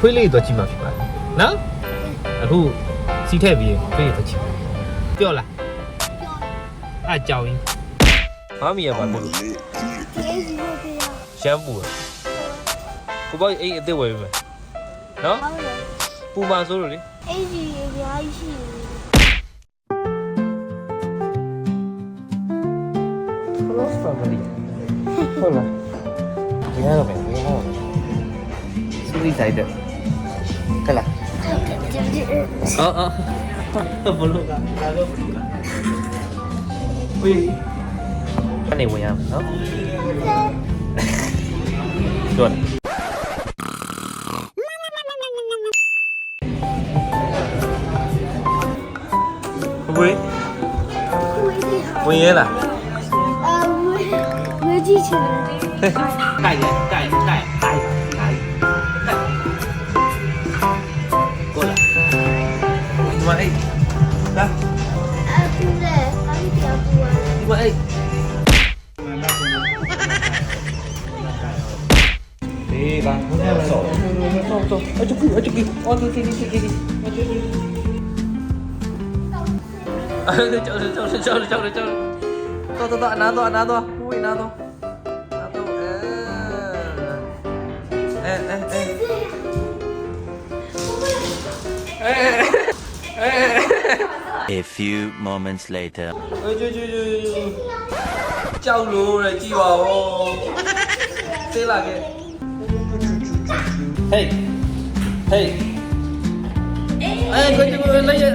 ခွေးလေးတော့ကြည့်မှဖြစ်ပါတယ်နော်အခုစီထည့်ပြီးခွေးလေးတော့ကြည့်ပြောလားအားကြောင်ရင်မမီရပါဘူးအေးဒီလိုပြရရှမ်းပူကိုပေါ့အိတ်အစ်စ်ဝယ်ပေးမယ်နော်ဟုတ်တယ်ပူပါဆိုလို့လေအေးဒီအများကြီးရှိတယ် Close family ဟုတ်လားဘယ်ရတော့မယ်ဘယ်ရတော့မယ်စူရီဆိုင်တဲ့ကလာအော်အော်ဘလို့ ကဒါတော့ဘလို့ကဝေးအနေဝင်ရမယ်နော်တွန်းဝေးဝေး 무서워. 무서워. 무서워. 아 저기 아 저기 어 저기 저기 저기 아 저기. 아 저기 저기 저기 저기 저기. 또또또 나도 나도 우이 나도. 나도 에에에 A few moments later. Ôi chú chú chú chú. Chào lù này chi vào. Thế là cái Hey Hey Ê, coi chú ơi, lấy vậy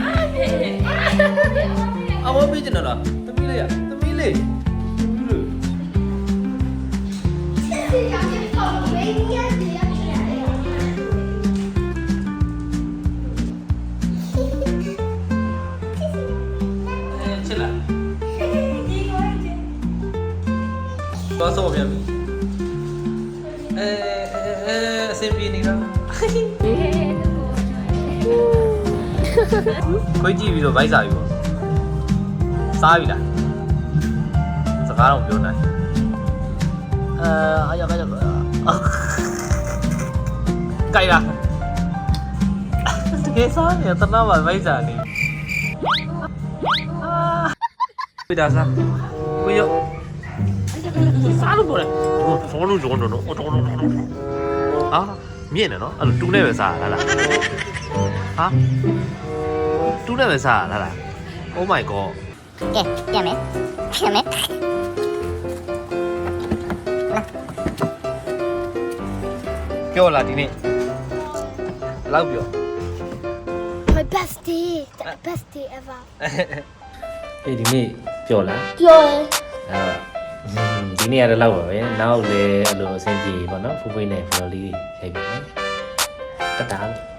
À, bố biết chứ nào Tâm ý lấy à? Tâm ý lấy Ê, chết là Có số bien Ê, ê, xem phim đi đâu ခွေးကြည့်ပြီးတော့ဗိုက်စာပြီပေါ့စားပြီလားစကားတော့မပြောနိုင်အဲအားရပါရပါကြိုက်လားတကယ်စားနေတနာပါဗိုက်စာနေအာဝိဒါစားဝိရောစားလို့ပြောတယ်ဟိုဖောလို့ရောနော်ဟိုတော့ အာမြင့်နေနော်အဲ့လိုတူးနေပဲစားရလားဟာတူးနဲ့ပဲစားရလား Oh my god ကဲပြန်မယ်ပြန်မယ်ပြောလားဒီနေ့လောက်ပြော My best day the best day ever အေးဒီနေ့ပြောလားပြောရင်အဲ့တော့ ဒီနေ့ကတော့လောက်ပါပဲနောက်လည်းအဲ့လိုအဆင်ပြေပေါ့နော်ဖူးဖွေးနဲ့ဖလော်လေးရိုက်ပြီမယ်တတားတက်ပါ